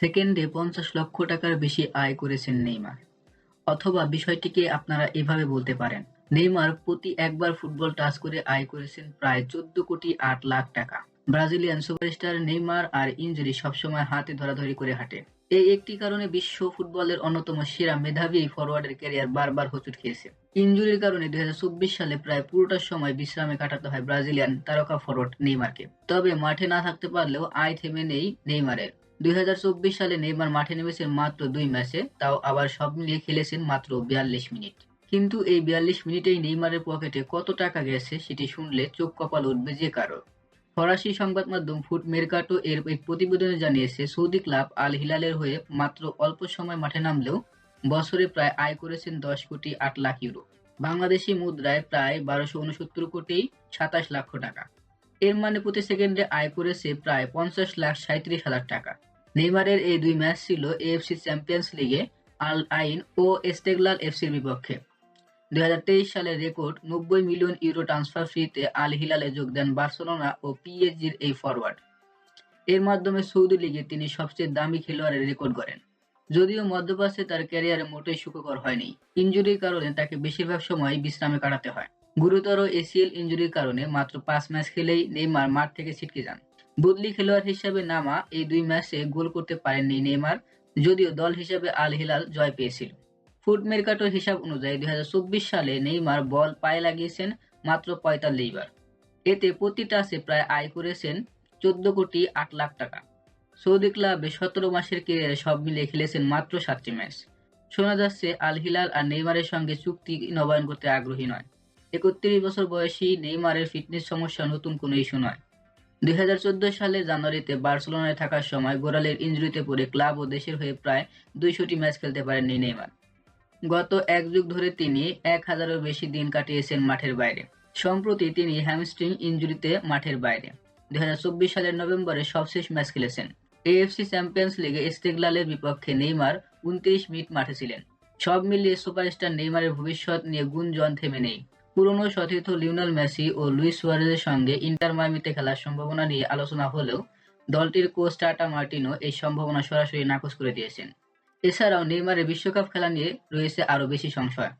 সেকেন্ডে পঞ্চাশ লক্ষ টাকার বেশি আয় করেছেন নেইমার। অথবা বিষয়টিকে আপনারা এভাবে বলতে পারেন, নেইমার প্রতি একবার ফুটবল টাচ করে আয় করেছেন প্রায় চোদ্দ কোটি আট লাখ টাকা। ব্রাজিলিয়ান সুপারস্টার নেইমার আর ইনজুরি সবসময় হাতে ধরাধরি করে হাঁটে এই একটি কারণে বিশ্ব ফুটবলের অন্যতম সেরা মেধাবী ফরওয়ার্ডের ক্যারিয়ার বারবার হোঁচট খেয়েছে। ইঞ্জুরির কারণে দুই হাজার চব্বিশ সালে প্রায় পুরোটা সময় বিশ্রামে কাটাতে হয় ব্রাজিলিয়ান তারকা ফরওয়ার্ড নেইমারকে। তবে মাঠে না থাকতে পারলেও আয় থেমে নেই নেইমারের। দুই হাজার চব্বিশ সালে নেইমার মাঠে নেমেছেন মাত্র দুই ম্যাচে, তাও আবার সব মিলিয়ে খেলেছেন মাত্র বিয়াল্লিশ মিনিট। কিন্তু এই বিয়াল্লিশ মিনিটেই নেইমারের পকেটে কত টাকা গেছে সেটি শুনলে চোখ কপাল উঠবে যে কারও। ফরাসি সংবাদ মাধ্যম ফুট মেরকাটো এর এক প্রতিবেদনে জানিয়েছে, সৌদি ক্লাব আল হিলালের হয়ে মাত্র অল্প সময় মাঠে নামলেও বছরে প্রায় আয় করেছেন দশ কোটি আট লাখ ইউরো। বাংলাদেশি মুদ্রায় প্রায় বারোশো উনসত্তর কোটি সাতাশ লক্ষ টাকা। এর মানে প্রতি সেকেন্ডে আয় করেছে প্রায় পঞ্চাশ লাখ সাঁত্রিশ হাজার টাকা। নেইমারের এই দুই ম্যাচ ছিল এএফসি চ্যাম্পিয়ন্স লিগে, আল আইন ও এস্টেগলার এফসির বিপক্ষে। দুই হাজার তেইশ সালের রেকর্ড, নব্বই মিলিয়ন ইউরো ট্রান্সফার ফ্রিতে আল হিলালে যোগ দেন বার্সেলোনা ও পিএসজির এই ফরওয়ার্ড এর মাধ্যমে সৌদি লিগে তিনি সবচেয়ে দামি খেলোয়াড়ের রেকর্ড করেন যদিও মধ্যপ্রাচ্যে তার ক্যারিয়ারে মোটেই সুখকর হয়নি ইঞ্জুরির কারণে তাকে বেশিরভাগ সময় বিশ্রামে কাটাতে হয়। গুরুতর এসিএল ইঞ্জুরির কারণে মাত্র পাঁচ ম্যাচ খেলেই নেইমার মাঠ থেকে ছিটকে যান। বদলি খেলোয়াড় হিসেবে নামা এই দুই ম্যাচে গোল করতে পারেননি নেইমার, যদিও দল হিসেবে আল হিলাল জয় পেয়েছিল। ফুড মেরকাটোর হিসাব অনুযায়ী দুই হাজার চব্বিশ সালে নেইমার বল পায়ে লাগিয়েছেন মাত্র পঁয়তাল্লিশ বার। এতে প্রতি টাসে প্রায় আয় করেছেন চোদ্দ কোটি আট লাখ টাকা। সৌদি ক্লাবে সতেরো মাসের কেরিয়ারে সব মিলিয়ে খেলেছেন মাত্র সাতটি ম্যাচ। শোনা যাচ্ছে আল হিলাল আর নেইমারের সঙ্গে চুক্তি নবায়ন করতে আগ্রহী নয়। একত্রিশ বছর বয়সী নেইমারের ফিটনেস সমস্যা নতুন কোনো ইস্যু নয়। দুই সালের জানুয়ারিতে বার্সেলোনায় থাকার সময় গোড়ালের ইঞ্জুরিতে পড়ে ক্লাব ও দেশের হয়ে প্রায় দুইশোটি ম্যাচ খেলতে পারেননি নেইমার। গত এক যুগ ধরে তিনি এক হাজারের বেশি দিন কাটিয়েছেন মাঠের বাইরে। সম্প্রতি তিনি হ্যামস্ট্রিং ইনজুরিতে মাঠের বাইরে। দুই হাজার চব্বিশ সালের নভেম্বরে সবশেষ ম্যাচ খেলেছেন। এএফসি চ্যাম্পিয়ন্স লিগে স্টেগলালের বিপক্ষে নেইমার উনত্রিশ মিনিট মাঠে ছিলেন। সব মিলিয়ে সুপারস্টার নেইমারের ভবিষ্যৎ নিয়ে গুঞ্জন থেমে নেই। পুরনো সতীর্থ লিওনেল মেসি ও লুইস সুয়ারেজের সঙ্গে ইন্টার মায়ামিতে খেলার সম্ভাবনা নিয়ে আলোচনা হলেও দলটির কোচ টাটা মার্টিনো এই সম্ভাবনা সরাসরি নাকচ করে দিয়েছেন। এছাড়াও নেইমারের বিশ্বকাপ খেলা নিয়ে রয়েছে আরও বেশি সংশয়।